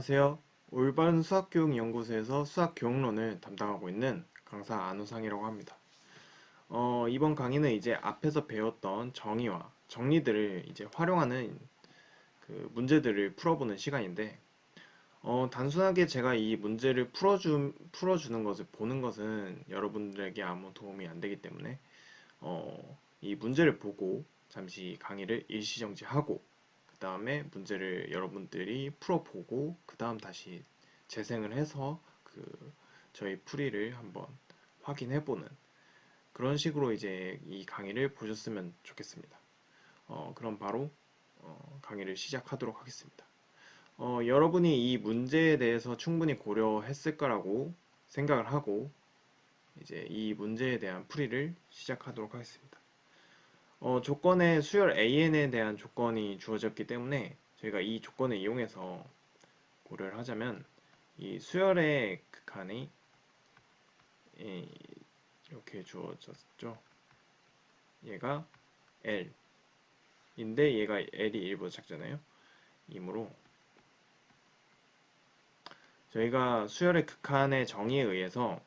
안녕하세요. 올바른 수학교육연구소에서 수학교육론을 담당하고 있는 강사 안우상이라고 합니다. 어, 이번 강의는 이제 앞에서 배웠던 정의와 정리들을 이제 활용하는 그 문제들을 풀어보는 시간인데, 어, 단순하게 제가 이 문제를 풀어주, 풀어주는 것을 보는 것은 여러분들에게 아무 도움이 안 되기 때문에, 어, 이 문제를 보고 잠시 강의를 일시정지하고, 그 다음에 문제를 여러분들이 풀어보고 그 다음 다시 재생을 해서 그 저희 풀이를 한번 확인해보는 그런 식으로 이제 이 강의를 보셨으면 좋겠습니다. 어, 그럼 바로 어, 강의를 시작하도록 하겠습니다. 어, 여러분이 이 문제에 대해서 충분히 고려했을 거라고 생각을 하고 이제 이 문제에 대한 풀이를 시작하도록 하겠습니다. 어, 조건에 수열 AN에 대한 조건이 주어졌기 때문에 저희가 이 조건을 이용해서 고려를 하자면 이 수열의 극한이 이렇게 주어졌죠. 얘가 L 인데 얘가 L이 1보다 작잖아요. 이므로 저희가 수열의 극한의 정의에 의해서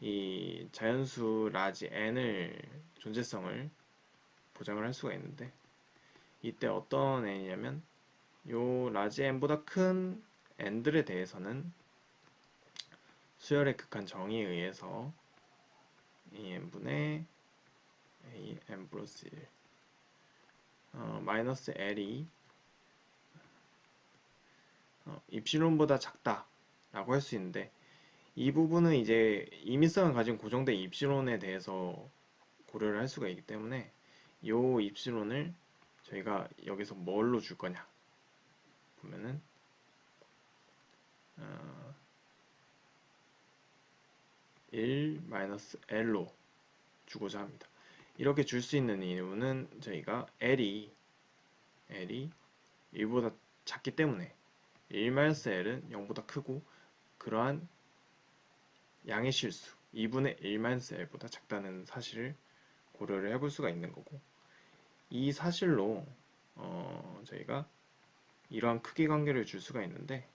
이 자연수 라지 n을 존재성을 보장을 할 수가 있는데 이때 어떤 n이냐면 요 라지 n보다 큰 n들에 대해서는 수열의 극한 정의에 의해서 이 n분의 a n 플러스 1 어, 마이너스 l이 어, 입실론보다 작다 라고 할 수 있는데 이 부분은 이제 임의성을 가진 고정된 입실론에 대해서 고려를 할 수가 있기 때문에 요 입실론을 저희가 여기서 뭘로 줄 거냐 보면은 어, 1-L로 주고자 합니다. 이렇게 줄 수 있는 이유는 저희가 L이 L이 1보다 작기 때문에 1-L은 0보다 크고 그러한 양의 실수 2분의 1-L보다 작다는 사실을 고려를 해볼 수가 있는 거고 이 사실로 어, 저희가 이러한 크기 관계를 줄 수가 있는데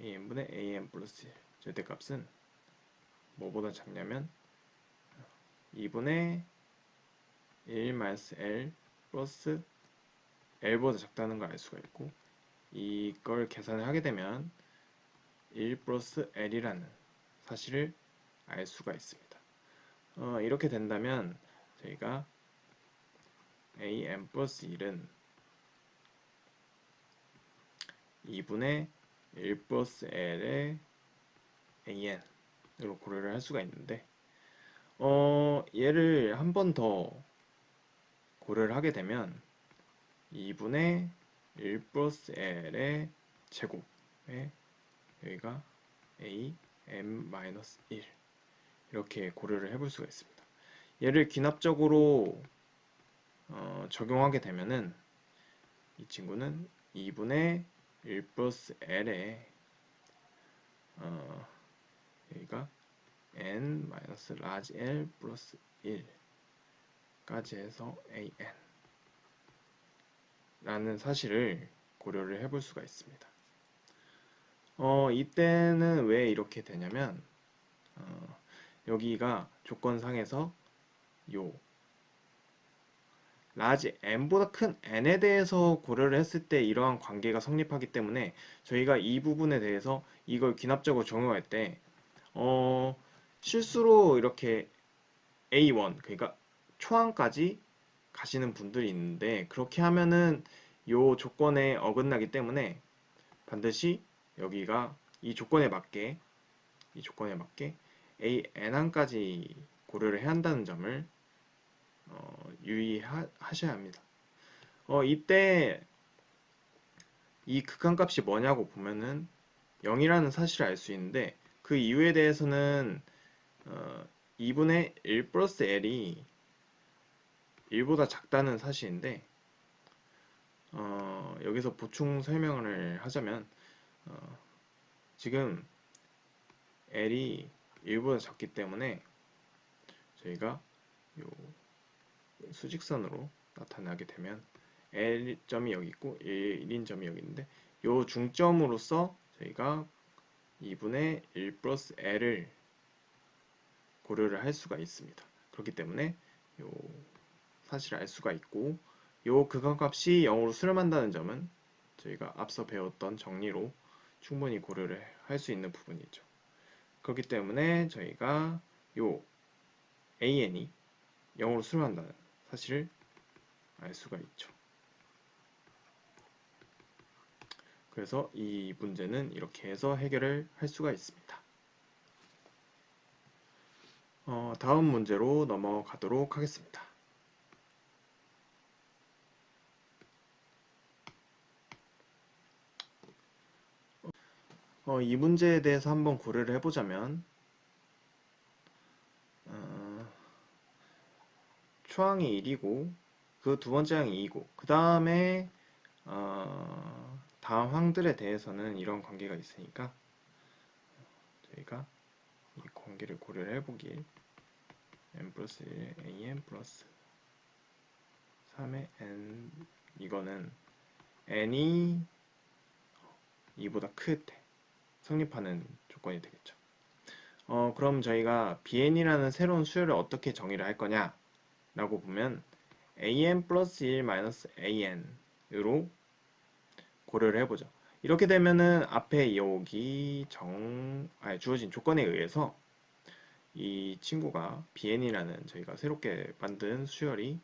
am분의 am 플러스 1 절대값은 뭐보다 작냐면 2분의 1-l 플러스 l보다 작다는 걸 알 수가 있고 이걸 계산을 하게 되면 1 플러스 l이라는 사실을 알 수가 있습니다. 어, 이렇게 된다면 저희가 am 플러스 1은 2분의 1 플러스 l의 an으로 고려를 할 수가 있는데 어, 얘를 한 번 더 고려를 하게 되면 2분의 1 플러스 l의 제곱에 여기가 a m 마이너스 1 이렇게 고려를 해볼 수가 있습니다. 얘를 기납적으로 어, 적용하게 되면은 이 친구는 2분의 1 플러스 L에 어, 여기가 n 마이너스 라지 L 플러스 1까지 해서 an 라는 사실을 고려를 해볼 수가 있습니다. 어, 이때는 왜 이렇게 되냐면 어, 여기가 조건상에서 요 라지 n보다 큰 n에 대해서 고려를 했을 때 이러한 관계가 성립하기 때문에 저희가 이 부분에 대해서 이걸 기납적으로 적용할 때 어, 실수로 이렇게 A1 그러니까 초항까지 가시는 분들이 있는데 그렇게 하면은 요 조건에 어긋나기 때문에 반드시 여기가 이 조건에 맞게 이 조건에 맞게 a n항까지 고려를 해야 한다는 점을 어, 유의하셔야 합니다. 어, 이때 이 극한값이 뭐냐고 보면은 0이라는 사실을 알 수 있는데 그 이유에 대해서는 어, 2분의 1 플러스 L이 1보다 작다는 사실인데 어, 여기서 보충 설명을 하자면 어, 지금 L이 1보다 작기 때문에 저희가 요 수직선으로 나타나게 되면 L점이 여기 있고 1인 점이 여기 있는데 요 중점으로서 저희가 2분의 1 플러스 L을 고려를 할 수가 있습니다. 그렇기 때문에 요 사실을 알 수가 있고 요 극한값이 0으로 수렴한다는 점은 저희가 앞서 배웠던 정리로 충분히 고려를 할 수 있는 부분이죠. 그렇기 때문에 저희가 요 AN이 0으로 수렴한다는 사실을 알 수가 있죠. 그래서 이 문제는 이렇게 해서 해결을 할 수가 있습니다. 어, 다음 문제로 넘어가도록 하겠습니다. 어, 이 문제에 대해서 한번 고려를 해보자면 초항이 1이고 그 두 번째 항이 2고 그 다음에 어, 다음 항들에 대해서는 이런 관계가 있으니까 저희가 이 관계를 고려를 해보길 n 플러스 1에 an 플러스 3의 n 이거는 n이 2보다 클 때 성립하는 조건이 되겠죠. 어, 그럼 저희가 bn이라는 새로운 수열을 어떻게 정의를 할 거냐 라고 보면 an 플러스 1 마이너스 an으로 고려를 해보죠. 이렇게 되면은 앞에 여기 정, 아니, 주어진 조건에 의해서 이 친구가 bn이라는 저희가 새롭게 만든 수열이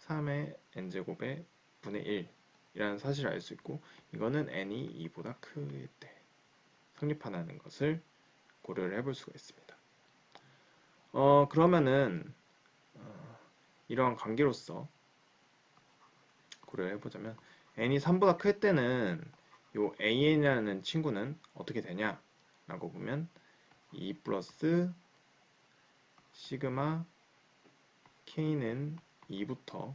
3의 n제곱의 분의 1 이라는 사실을 알 수 있고 이거는 n이 2보다 클 때 성립하는 것을 고려를 해볼 수가 있습니다. 어, 그러면은 어, 이러한 관계로서 고려를 해보자면 n이 3보다 클 때는 요 an이라는 친구는 어떻게 되냐 라고 보면 2 플러스 시그마 k는 2부터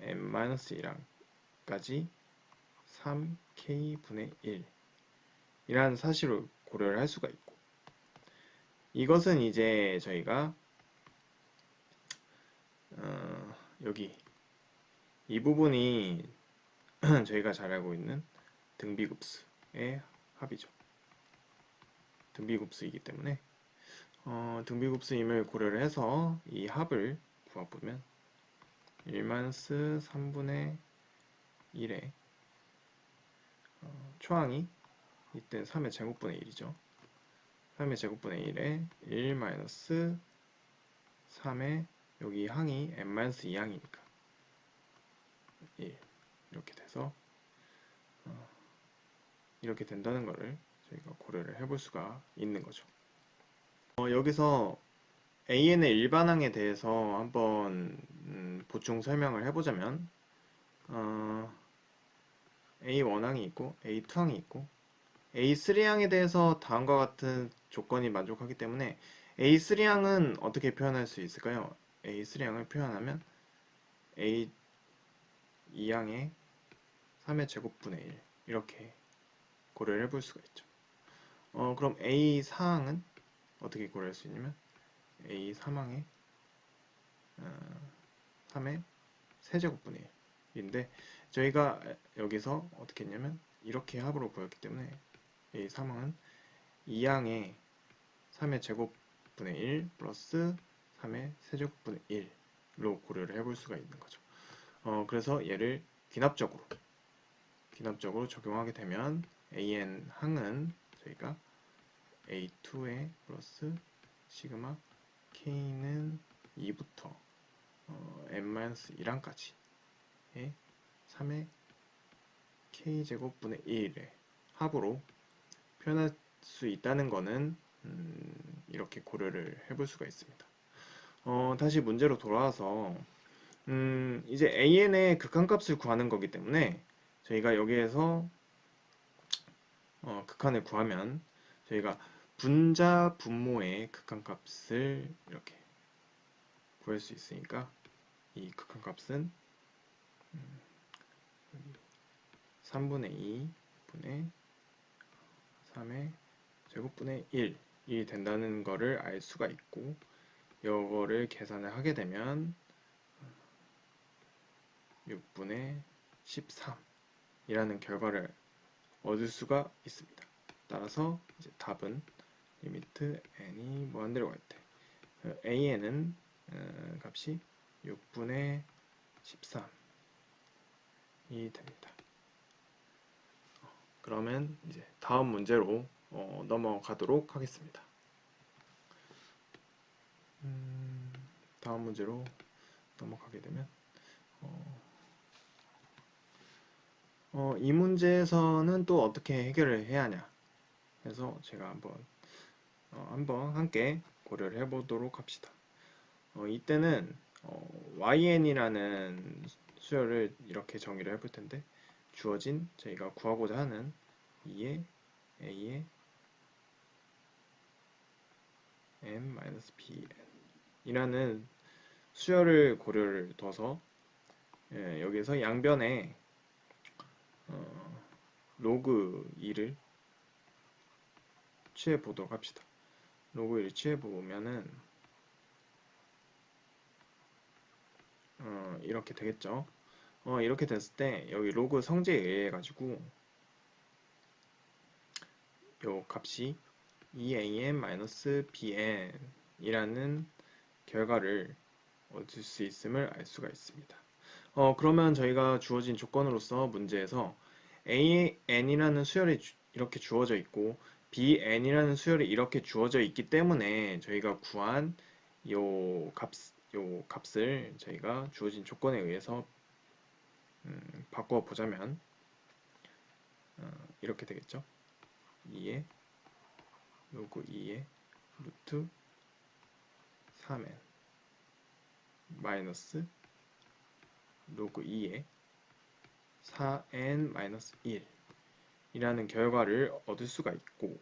n-1까지 3k분의 1 이라는 사실을 고려를 할 수가 있고 이것은 이제 저희가 어, 여기 이 부분이 저희가 잘 알고 있는 등비급수의 합이죠. 등비급수이기 때문에 어, 등비급수임을 고려를 해서 이 합을 구해보면 1-3분의 1의 어, 초항이 이때 3의 제곱분의 1이죠. 3의 제곱분의 1에 1 3의 여기 항이 n-2항이니까 1 이렇게 돼서 어, 이렇게 된다는 것을 저희가 고려를 해볼 수가 있는 거죠. 어, 여기서 AN의 일반항에 대해서 한번 음, 보충 설명을 해보자면 어, A1항이 있고 A2항이 있고 A3항에 대해서 다음과 같은 조건이 만족하기 때문에 A3항은 어떻게 표현할 수 있을까요? A3항을 표현하면 A 2항의 3의 제곱분의 1 이렇게 고려를 해볼 수가 있죠. 어, 그럼 A 4항은 어떻게 고려할 수 있냐면 A 3항의 어, 3의 세제곱분의 1인데 저희가 여기서 어떻게 했냐면 이렇게 합으로 보였기 때문에 A 3항은 2항의 3의 제곱분의 1 플러스 3의 세제곱분의 1로 고려를 해볼 수가 있는 거죠. 어, 그래서 얘를 귀납적으로 귀납적으로 적용하게 되면 an 항은 저희가 a2에 플러스 시그마 k는 2부터 어, n-1항까지 의 3의 k제곱분의 1의 합으로 표현할 수 있다는 것은 음, 이렇게 고려를 해볼 수가 있습니다. 어, 다시 문제로 돌아와서 음, 이제 an의 극한값을 구하는 거기 때문에 저희가 여기에서 어, 극한을 구하면 저희가 분자 분모의 극한값을 이렇게 구할 수 있으니까 이 극한값은 음, 3분의 2 분의 3의 제곱분의 1이 된다는 것을 알 수가 있고 이거를 계산을 하게 되면 6분의 13 이라는 결과를 얻을 수가 있습니다. 따라서 이제 답은 리미트 n이 무한대로 갈 때 an은 어, 값이 6분의 13이 됩니다. 어, 그러면 이제 다음 문제로 어, 넘어가도록 하겠습니다. 음, 다음 문제로 넘어가게 되면 어, 어, 이 문제에서는 또 어떻게 해결을 해야 하냐 해서 제가 한번 어, 한번 함께 고려를 해보도록 합시다. 어, 이때는 어, yn이라는 수열을 이렇게 정의를 해볼 텐데 주어진 저희가 구하고자 하는 2의 a의 m-bn 이라는 수열을 고려를 둬서 예, 여기서 양변에 어, 로그 2를 취해 보도록 합시다. 로그 1을 취해 보면은 어, 이렇게 되겠죠. 어, 이렇게 됐을 때 여기 로그 성제에 의해 가지고 요 값이 EAM-BN 이라는 결과를 얻을 수 있음을 알 수가 있습니다. 어, 그러면 저희가 주어진 조건으로서 문제에서 AN이라는 수열이 주, 이렇게 주어져 있고 BN이라는 수열이 이렇게 주어져 있기 때문에 저희가 구한 요 값, 요 값을 저희가 주어진 조건에 의해서 음, 바꿔 보자면 어, 이렇게 되겠죠. 2에 로그 2에 루트 3n 마이너스 로그 2에 4n 마이너스 1 이라는 결과를 얻을 수가 있고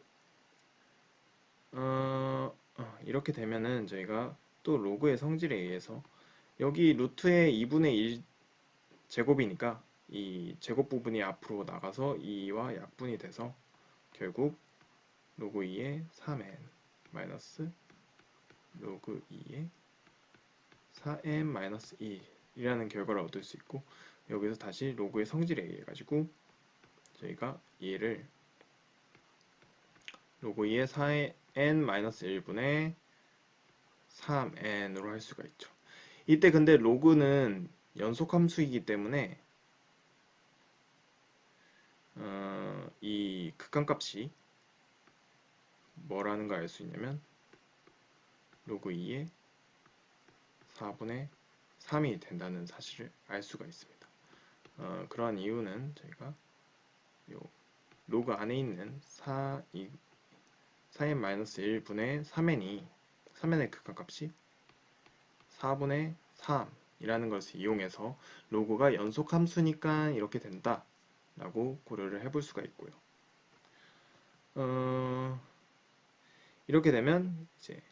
어, 어, 이렇게 되면은 저희가 또 로그의 성질에 의해서 여기 루트의 2분의 1 제곱이니까 이 제곱 부분이 앞으로 나가서 2와 약분이 돼서 결국 로그 2의 3n 마이너스 로그 2의 4n 마이너스 1이라는 결과를 얻을 수 있고 여기서 다시 로그의 성질에 의해 가지고 저희가 얘를 로그 2의 4n 마이너스 1분의 3n으로 할 수가 있죠. 이때 근데 로그는 연속 함수이기 때문에 어, 이 극한값이 뭐라는 걸 알 수 있냐면 로그 2의 4분의 3이 된다는 사실을 알 수가 있습니다. 어, 그러한 이유는 저희가 요 로그 안에 있는 4, 2, 4n-1분의 3n이 3n의 극한값이 4분의 3이라는 것을 이용해서 로그가 연속 함수니까 이렇게 된다 라고 고려를 해볼 수가 있고요. 어, 이렇게 되면 이제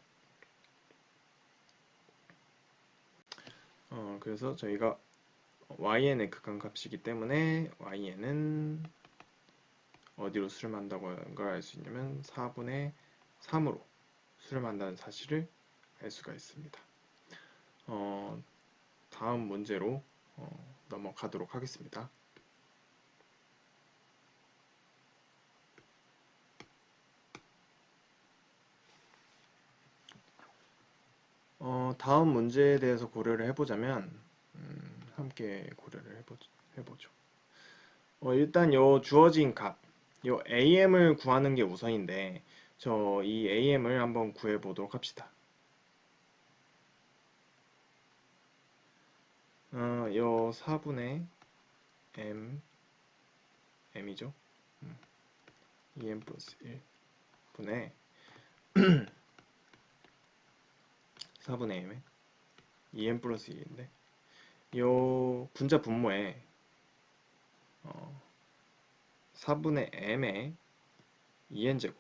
어, 그래서 저희가yn의 극한값이기 때문에yn은 어디로 수렴한다고 하는 걸 알 수 있냐면 4분의 3으로 수렴한다는 사실을 알 수가 있습니다. 어, 다음 문제로 어, 넘어가도록 하겠습니다. 어, 다음 문제에 대해서 고려를 해보자면 음, 함께 고려를 해보, 해보죠. 어, 일단 요 주어진 값, 요 am을 구하는 게 우선인데 저 이 am을 한번 구해 보도록 합시다. 어, 요 4분의 m m이죠. 음, 2m 플러스 1분의 4분의 m에 2n 플러스 1인데 요 분자 분모에 어, 4분의 m에 2n 제곱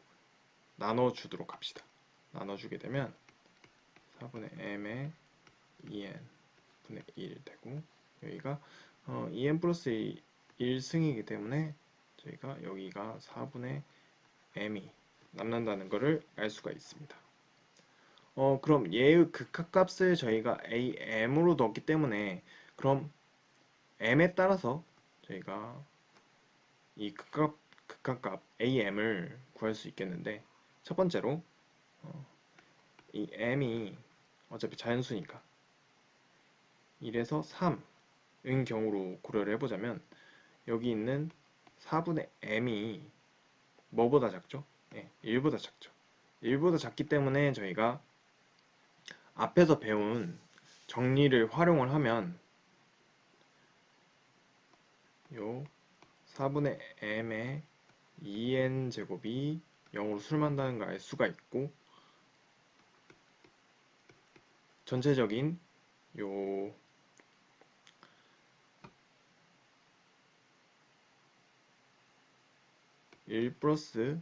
나눠주도록 합시다. 나눠주게 되면 4분의 m에 2n 분의 1 되고 여기가 어, 2n 플러스 1승이기 때문에 저희가 여기가 4분의 m이 남는다는 것을 알 수가 있습니다. 어, 그럼 얘의 극한값을 저희가 am으로 넣었기 때문에 그럼 m에 따라서 저희가 이 극값, 극한값 am을 구할 수 있겠는데 첫 번째로 어, 이 m이 어차피 자연수니까 1에서 3인 경우로 고려를 해보자면 여기 있는 4분의 m이 뭐보다 작죠? 네, 1보다 작죠. 1보다 작기 때문에 저희가 앞에서 배운 정리를 활용을 하면 요 4분의 m의 2n 제곱이 0으로 수렴한다는 걸 알 수가 있고 전체적인 요1 플러스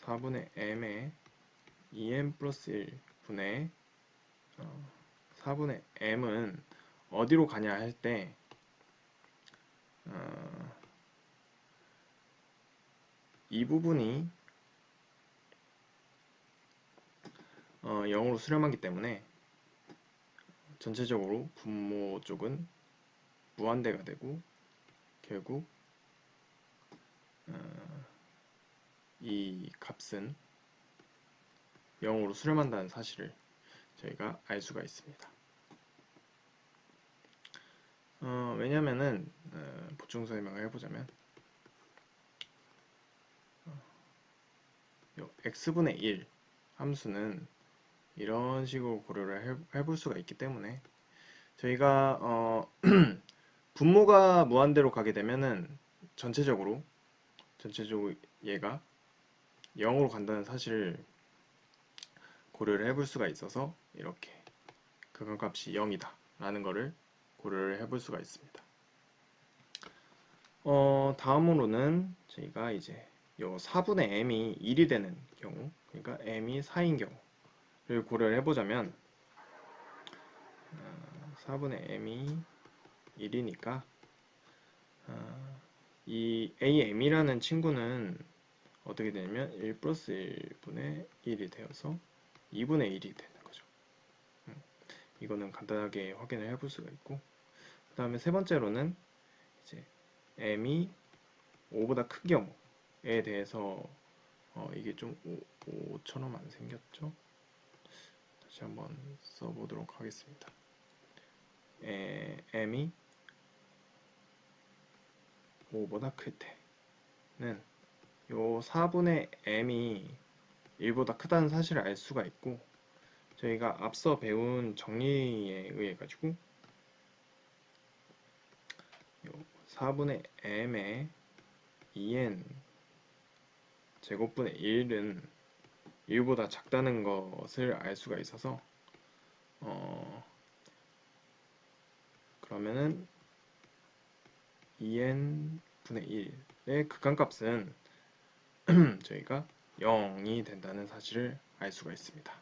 4분의 m의 2n 플러스 1 분의 어, 4분의 m은 어디로 가냐 할때 어, 이 부분이 어, 0으로 수렴하기 때문에 전체적으로 분모 쪽은 무한대가 되고 결국 어, 이 값은 0으로 수렴한다는 사실을 저희가 알 수가 있습니다. 어, 왜냐면은 어, 보충 설명을 해보자면 어, 요 x분의 1 함수는 이런 식으로 고려를 해, 볼 수가 있기 때문에 저희가 어, 분모가 무한대로 가게 되면은 전체적으로 전체적으로 얘가 0으로 간다는 사실을 고려를 해볼 수가 있어서 이렇게 극한값이 0이다 라는 것을 고려를 해볼 수가 있습니다. 어, 다음으로는 저희가 이제 요 4분의 m이 1이 되는 경우 그러니까 m이 4인 경우를 고려를 해보자면 어, 4분의 m이 1이니까 어, 이 am이라는 친구는 어떻게 되냐면 1 플러스 1분의 1이 되어서 2분의 1이 되는 거죠. 음, 이거는 간단하게 확인을 해볼 수가 있고 그 다음에 세 번째로는 이제 m이 5보다 큰 경우에 대해서 어, 이게 좀 5, 처럼 안 생겼죠? 다시 한번 써보도록 하겠습니다. 에, m이 5보다 클 때는 요 4분의 m이 1보다 크다는 사실을 알 수가 있고 저희가 앞서 배운 정리에 의해 가지고 4분의 m의 2n 제곱분의 1은 1보다 작다는 것을 알 수가 있어서 어 그러면은 2n 분의 1의 극한값은 저희가 0이 된다는 사실을 알 수가 있습니다.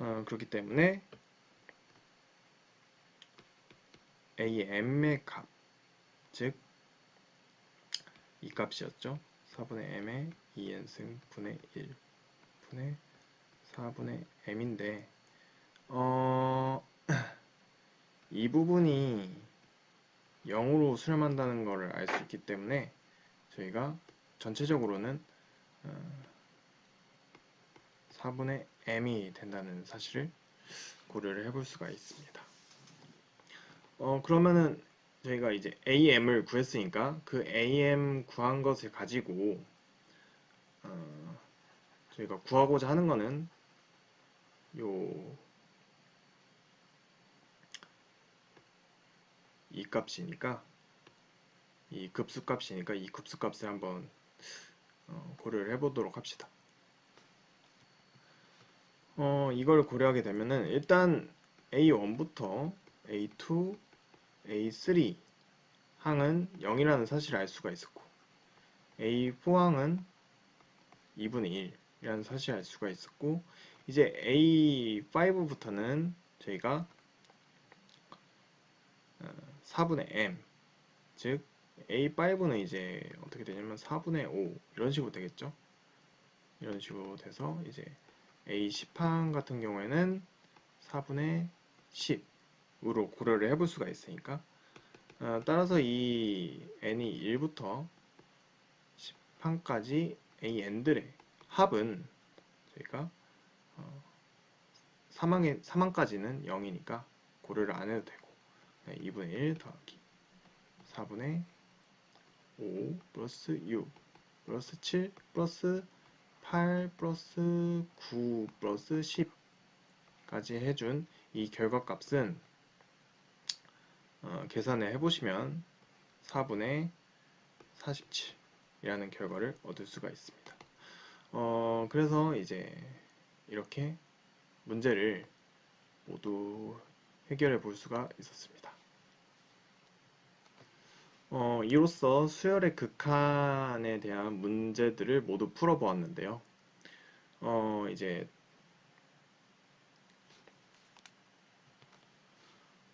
어, 그렇기 때문에 am의 값, 즉 이 값이었죠. 4분의 m의 2n승 분의 1 분의 4분의 m인데 어, 이 부분이 0으로 수렴한다는 것을 알 수 있기 때문에 저희가 전체적으로는 어, 4분의 m이 된다는 사실을 고려를 해볼 수가 있습니다. 어 그러면은 저희가 이제 am을 구했으니까 그 am 구한 것을 가지고 어, 저희가 구하고자 하는 거는 요 이 값이니까 이 급수값이니까 이 급수값을 한번 어, 고려를 해보도록 합시다. 어, 이걸 고려하게 되면은 일단 A1부터 A2, A3 항은 0이라는 사실을 알 수가 있었고 A4 항은 2분의 1이라는 사실을 알 수가 있었고 이제 A5부터는 저희가 4분의 어, M 즉 A5는 이제 어떻게 되냐면 4분의 5 이런 식으로 되겠죠? 이런 식으로 돼서 이제 A10항 같은 경우에는 4분의 10으로 고려를 해볼 수가 있으니까 어, 따라서 이 n이 1부터 10판까지 a n들의 합은 저희가 어, 사망의, 사망까지는 0이니까 고려를 안 해도 되고 네, 2분의 1 더하기 4분의 5 플러스 6 플러스 7 플러스 8 플러스 9 플러스 10까지 해준 이 결과값은 어, 계산을 해보시면 4분의 47이라는 결과를 얻을 수가 있습니다. 어, 그래서 이제 이렇게 문제를 모두 해결해 볼 수가 있었습니다. 어, 이로써 수열의 극한에 대한 문제들을 모두 풀어보았는데요. 어, 이제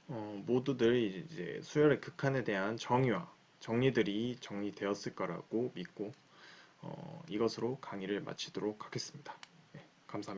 어, 모두들 이제 수열의 극한에 대한 정의와 정리들이 정리되었을 거라고 믿고 어, 이것으로 강의를 마치도록 하겠습니다.